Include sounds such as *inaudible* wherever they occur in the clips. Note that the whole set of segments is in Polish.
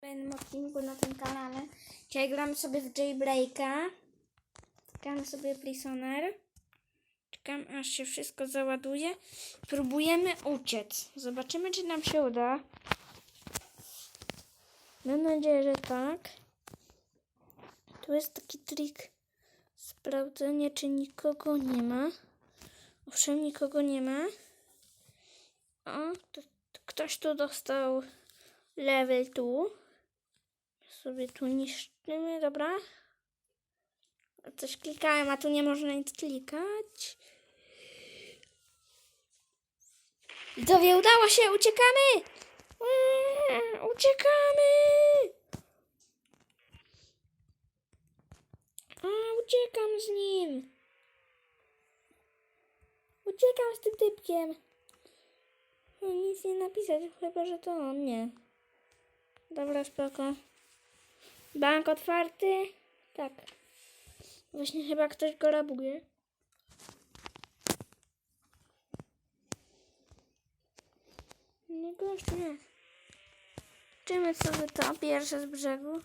kolejnym odcinku na tym kanale. Dzisiaj gramy sobie w Jailbreaka. Gramy sobie Prisoner. Czekam aż się wszystko załaduje. Próbujemy uciec. Zobaczymy czy nam się uda. Mam nadzieję, że tak. Tu jest taki trik. Sprawdzenie czy nikogo nie ma. Owszem, nikogo nie ma. O, to, to ktoś tu dostał level tu. Sobie tu niszczymy, dobra. Coś klikałem, a tu nie można nic klikać. Widzowie, udało się, uciekamy! Eee, uciekamy! A, uciekam z nim. Uciekam z tym typkiem. No, nic nie napisać, chyba że to on, nie. Dobra, spoko. Bank otwarty? Tak. Właśnie chyba ktoś go rabuje. Nie gościu, nie. Czymy sobie to pierwsze z brzegu.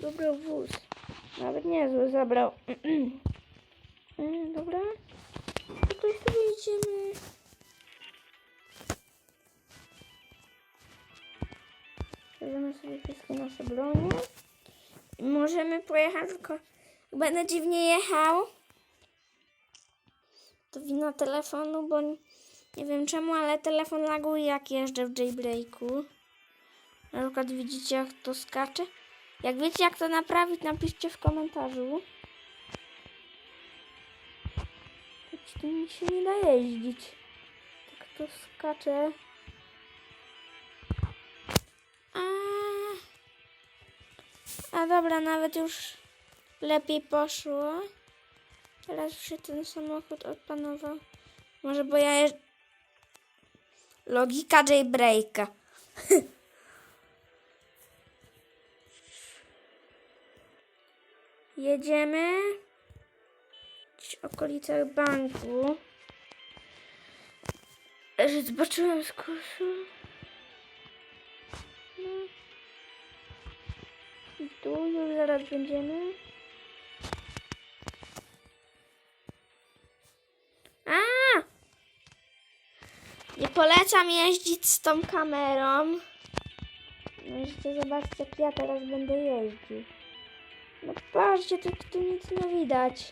Zabrał wóz. Nawet niezły zabrał. Yy, *clears throat* Dobra. I możemy pojechać, tylko będę dziwnie jechał. To wina telefonu, bo nie wiem czemu, ale telefon laguje jak jeżdżę w jailbreaku. Na przykład widzicie jak to skacze. Jak wiecie jak to naprawić, napiszcie w komentarzu. Choć tym mi się nie da jeździć. Tak to skacze. Dobra, nawet już lepiej poszło. Teraz się ten samochód odpanował. Może bo ja jeż... Logika jailbreaka. *laughs* Jedziemy w okolicach banku. Zobaczyłem z kursu. Tu już zaraz będziemy. A! Nie polecam jeździć z tą kamerą. Możecie zobaczyć, jak ja teraz będę jeździł. No patrzcie, tu, tu nic nie widać.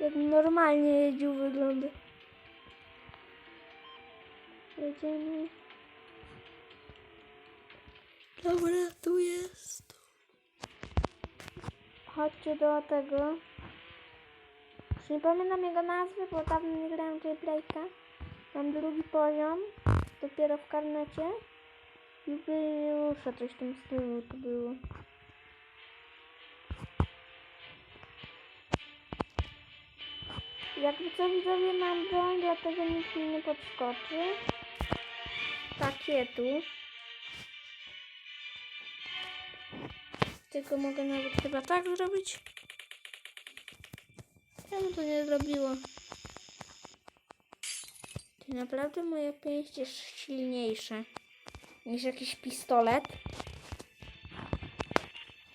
Jak normalnie jeździł wygląda. Jedziemy. Dobra, tu jest. Chodźcie do tego. Już nie pamiętam jego nazwy, bo dawno nie grałem w Jailbreaka. Mam drugi poziom, dopiero w karnecie. Jubileusza, coś w tym stylu to było. Jakby co widzowie mam broń, dlatego nikt mi nie podskoczy. Pakietu. Tylko mogę nawet chyba tak zrobić. Czemu to nie zrobiło? Ty naprawdę moja pięść jest silniejsza niż jakiś pistolet.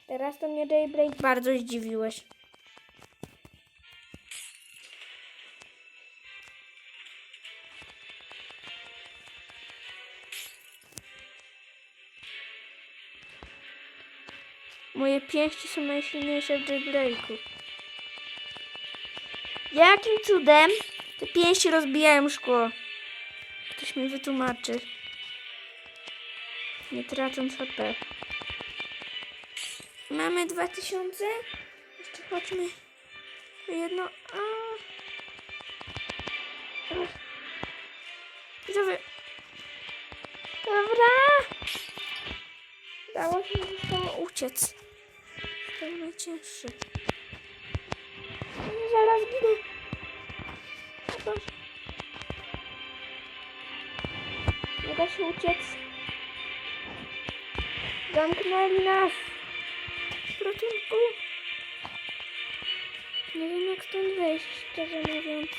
Teraz to mnie Jailbreak bardzo zdziwiłeś. Moje pięści są najsilniejsze w jailbreaku. Jakim cudem te pięści rozbijają szkło? Ktoś mi wytłumaczy. Nie tracąc HP. Mamy 2000. Jeszcze chodźmy. Jedno. A. Dobra. Dało się zostało uciec to najcięższy. No zaraz ginę. Boże. Nie da się uciec. Zamknęli nas. W ratunku. Nie wiem jak stąd wyjść, szczerze mówiąc.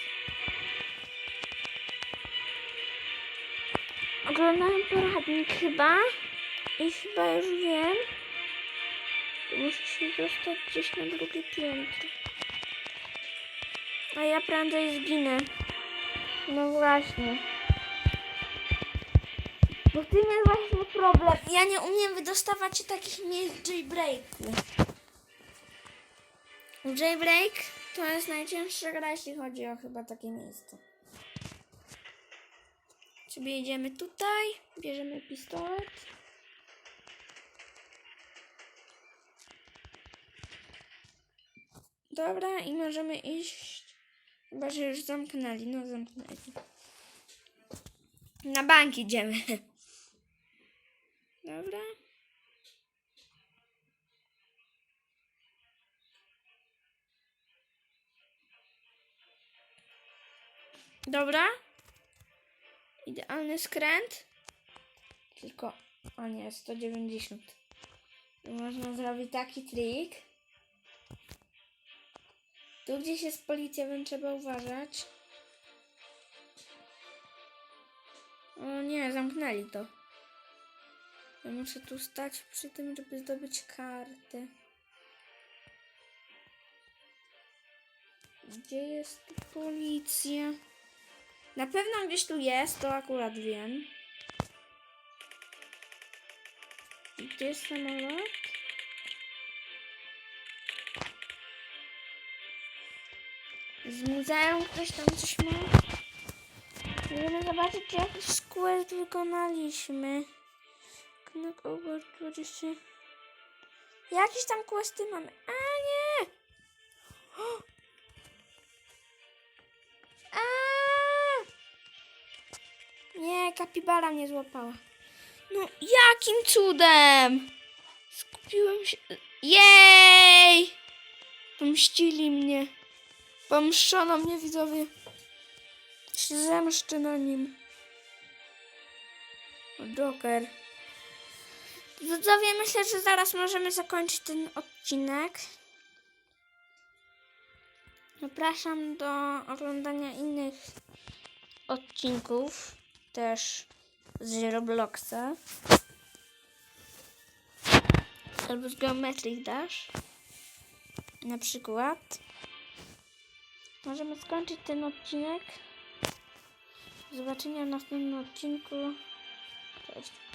Oglądałem poradnik chyba. I chyba już wiem. Muszę się dostać gdzieś na drugie piętro. A ja prędzej zginę. No właśnie. Bo w tym jest właśnie problem. Ja nie umiem wydostawać się takich miejsc jailbreaku. Jailbreak to jest najcięższa gra, jeśli chodzi o chyba takie miejsce. Sobie idziemy tutaj, bierzemy pistolet. Dobra, i możemy iść. Chyba, że już zamknęli. No, zamknęli. Na bank idziemy. *laughs* Dobra. Dobra. Idealny skręt. Tylko, o nie, 190. Tu Można zrobić taki trik. Tu gdzieś jest policja, trzeba uważać. O nie, zamknęli to. Ja muszę tu stać przy tym, żeby zdobyć kartę. Gdzie jest policja? Na pewno gdzieś tu jest, to akurat wiem. Gdzie jest samolot? Z muzeum ktoś tam coś ma? Możemy zobaczyć, czy jakiś quest wykonaliśmy. Knock over 20. Jakieś tam questy mamy. A nie! A! Nie, kapibara mnie złapała. No, jakim cudem? Skupiłem się. Jej! Pomścili mnie. Pomszczono mnie widzowie. Się zemszczę na nim. Joker. Widzowie, myślę, że zaraz możemy zakończyć ten odcinek. Zapraszam do oglądania innych odcinków, też z Robloxa. Albo z Geometry Dash. Na przykład. Możemy skończyć ten odcinek. Zobaczenia w następnym odcinku. Cześć.